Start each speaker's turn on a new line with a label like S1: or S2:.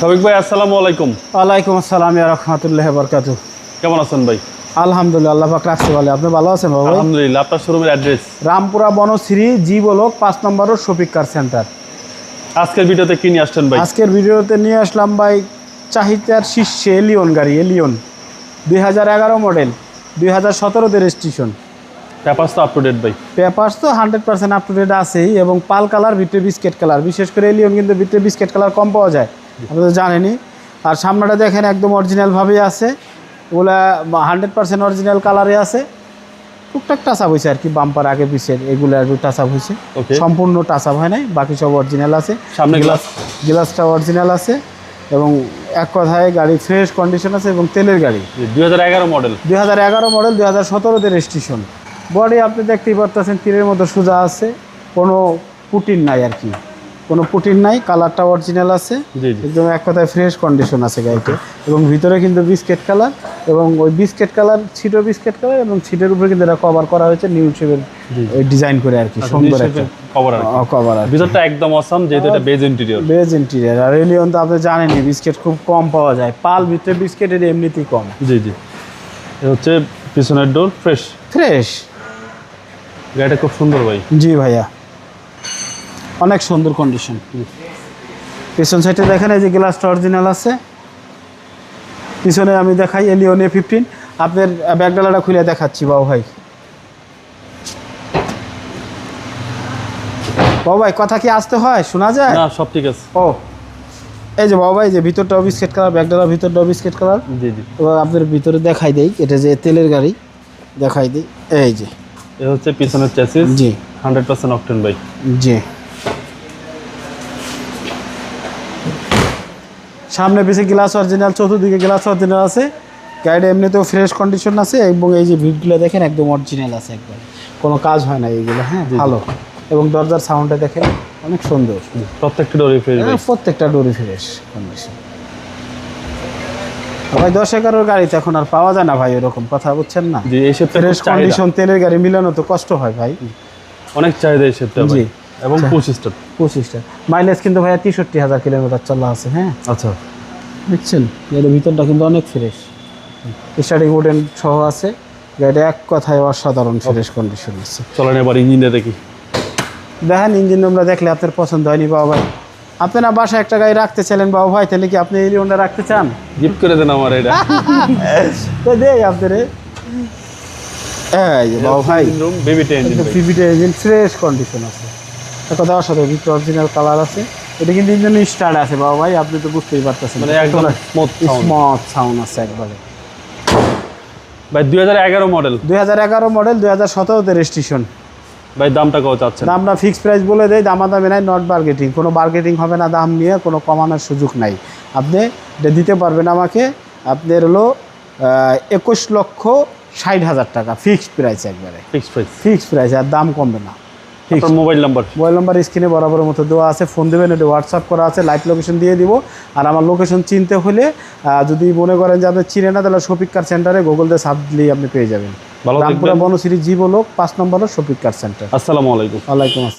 S1: সবিক ভাই আসসালামু আলাইকুম।
S2: ওয়ালাইকুম আসসালাম রহমতুল্লাহ বরকাত
S1: কেমন আছেন ভাই?
S2: আলহামদুলিল্লাহ আল্লাহ পাক রাখছে বলে আপনি ভালো আছেন বাবা ভাই?
S1: আলহামদুলিল্লাহ আপনার শোরুমের address
S2: Rampura Banasree G block পাঁচ নম্বর শফিক কার সেন্টার
S1: আজকের ভিডিওতে কি নিয়ে আসছেন ভাই?
S2: আজকের ভিডিওতে নিয়ে আসলাম ভাই চাহিদার শীর্ষে এলিয়ন গাড়ি এলিয়ন দুই হাজার এগারো মডেল দুই হাজার সতেরোতে রেজিস্ট্রেশন
S1: পেপারস তো আপ টু ডেট ভাই।
S2: পেপার্স তো hundred percent up to date আছেই এবং পাল কালার ভিতরে বিস্কেট কালার। বিশেষ করে এলিয়ন কিন্তু ভিতরে বিস্কেট কালার কম পাওয়া যায়। আপনি তো জানেনই আর সামনেটা দেখেন একদম অরিজিনালভাবেই আছে। ওগুলা হান্ড্রেড পার্সেন্ট অরিজিনাল কালারে আছে। টুকটাক টাচ আপ হয়েছে আর কি বাম্পার আগে পিছের এগুলো আর টাচ আপ হয়েছে সম্পূর্ণ টাচ আপ হয় নাই বাকি সব অরিজিনাল আছে।
S1: সামনে গ্লাস
S2: গ্লাসটা অরিজিনাল আছে। এবং এক কথায় গাড়ি ফ্রেশ কন্ডিশন আছে এবং তেলের গাড়ি।
S1: দুই হাজার এগারো মডেল
S2: দুই হাজার এগারো মডেল দুই হাজার সতেরোতে রেজিস্ট্রেশন বডি আপনি দেখতেই পারতেছেন তীরের মতো সোজা আছে। কোনো পুটিন নাই আর কি। কোনো পুটিন নাই কালারটা অরিজিনাল আছে।
S1: জি জি।
S2: একদম এক কথায় ফ্রেশ কন্ডিশন আছে গাড়িতে। এবং ভিতরে কিন্তু বিস্কেট কালার এবং ওই বিস্কেট কালার ছিটো বিস্কেট কালার এবং ছিটের উপরে কিন্তু এটা কভার করা হয়েছে নিউ শেপের ডিজাইন করে আর কি সুন্দর একটা।
S1: কভার
S2: কভার আর
S1: ভিতরটা একদম অসাম যেহেতু এটা বেজ ইন্টেরিয়র
S2: বেজ ইন্টিরিয়ার আর এলিয়ন তো আপনি জানেনই বিস্কেট খুব কম পাওয়া যায়। পাল ভিতরে বিস্কেটের এমনিতেই কম।
S1: জি জি। হচ্ছে পিছনের ডোর ফ্রেশ
S2: ফ্রেশ
S1: গাড়িটা খুব সুন্দর ভাই।
S2: জি ভাইয়া। অনেক সুন্দর কন্ডিশন পিছন সাইডে দেখেন এই যে গ্লাসটা অরিজিনাল আছে। পিছনে আমি দেখাই এলিয়ন এ ফিফটিন আপনার ব্যাগডালাটা খুলে দেখাচ্ছি বাবু ভাই। বাবু ভাই কথা কি আসতে হয়? শোনা যায়?
S1: না সব ঠিক আছে।
S2: ও। এই যে বাবু ভাই যে ভিতরটাও বিস্কেট কালার ব্যাগডালার ভিতরটাও বিস্কেট কালার
S1: জি জি।
S2: এবার আপনার ভিতরে দেখাই দেই এটা যে তেলের গাড়ি দেখাই দিই। এই যে।
S1: এ হচ্ছে পিছনের চ্যাসিস
S2: জি।
S1: হান্ড্রেড পার্সেন্ট অকটেন ভাই।
S2: জি। সামনে পিছে গ্লাস অরিজিনাল চতুর্দিকে গ্লাস অরিজিনাল আছে। গাড়িটা এমনিতেও ফ্রেশ কন্ডিশন আছে এবং এই যে ভিডগুলো দেখেন একদম অরিজিনাল আছে একবার কোনো কাজ হয় না এইগুলো হ্যাঁ? ভালো। এবং দরজার সাউন্ডটা দেখেন অনেক সুন্দর।
S1: প্রত্যেকটা ডোরই ফ্রেশ
S2: হ্যাঁ, প্রত্যেকটা ডোরি ফ্রেশ কন্ডিশন ভাই দশ এগারোর গাড়িতে এখন আর পাওয়া যায় না ভাই এরকম কথা বুঝছেন না? ফ্রেশ কন্ডিশন তেলের গাড়ি মিলানো তো কষ্ট হয় ভাই।
S1: অনেক চাহিদা এই শেপটা
S2: জি।
S1: এবং পঁচিশটা।
S2: পঁচিশটা। মাইলেজ কিন্তু ভাইয়া তেষট্টি হাজার কিলোমিটার চলা আছে হ্যাঁ?
S1: আচ্ছা।
S2: দেখছেন? এর ভিতরটা কিন্তু অনেক ফ্রেশ স্টার্টিং উডেন সহ আছে। গাড়িটা এক কথায় অসাধারণ ফ্রেশ কন্ডিশন আছে।
S1: চলেন এবার ইঞ্জিনটা দেখি।
S2: দেখেন ইঞ্জিন আমরা দেখলে আপনার পছন্দ হয়নি বাবা ভাই। আপনি না বাসায় একটা গাড়ি রাখতে চাইলেন বাবা ভাই তাহলে কি আপনি এই লিওনটা রাখতে চান?
S1: গিফট করে দেন আমার এটা।
S2: তো দেই আপনার। এই যে বাবু ভাই।
S1: বেবিটা ইঞ্জিন ভাই
S2: ইঞ্জিন ফ্রেশ কন্ডিশন আছে। এক কথা অসাধারণ ভিতরে অরিজিনাল কালার আছে। এটা কিন্তু ইঞ্জিন স্টার্ট আছে বাবা ভাই আপনি তো বুঝতেই পারতেছেন।
S1: মানে একদম স্মুথ
S2: স্মথ সাউন্ড আছে একবারে।
S1: ভাই দুই হাজার এগারো মডেল
S2: দুই হাজার এগারো মডেল দুই হাজার সতেরোতে রেজিস্ট্রেশন
S1: ভাই দামটা কত চাচ্ছেন?
S2: আমরা ফিক্সড প্রাইস বলে দেই দামাদামি নাই নট বার্গেটিং কোনো বার্গেটিং হবে না দাম নিয়ে কোনো কমানোর সুযোগ নাই। আপনি এটা দিতে পারবেন আমাকে আপনার হলো একুশ লক্ষ ষাট হাজার টাকা ফিক্সড প্রাইস একবারে।
S1: ফিক্সড প্রাইস
S2: ফিক্সড প্রাইস আর দাম কমবে না।
S1: আপনার মোবাইল নাম্বার
S2: মোবাইল নাম্বার স্ক্রিনে বরাবরের মতো দেওয়া আছে ফোন দেবেন এটা হোয়াটসঅ্যাপ করা আছে লাইভ লোকেশন দিয়ে দিব। আর আমার লোকেশন চিনতে হলে যদি মনে করেন যে আপনি চিনে না তাহলে শপিক কার সেন্টারে গুগল দিয়ে সার্চ দিলেই আপনি পেয়ে যাবেন। রামপুরা বনশ্রী জীবলোক পাঁচ নম্বরের শপিক কার সেন্টার
S1: আসসালামু আলাইকুম।
S2: আলাইকুম আসসালাম।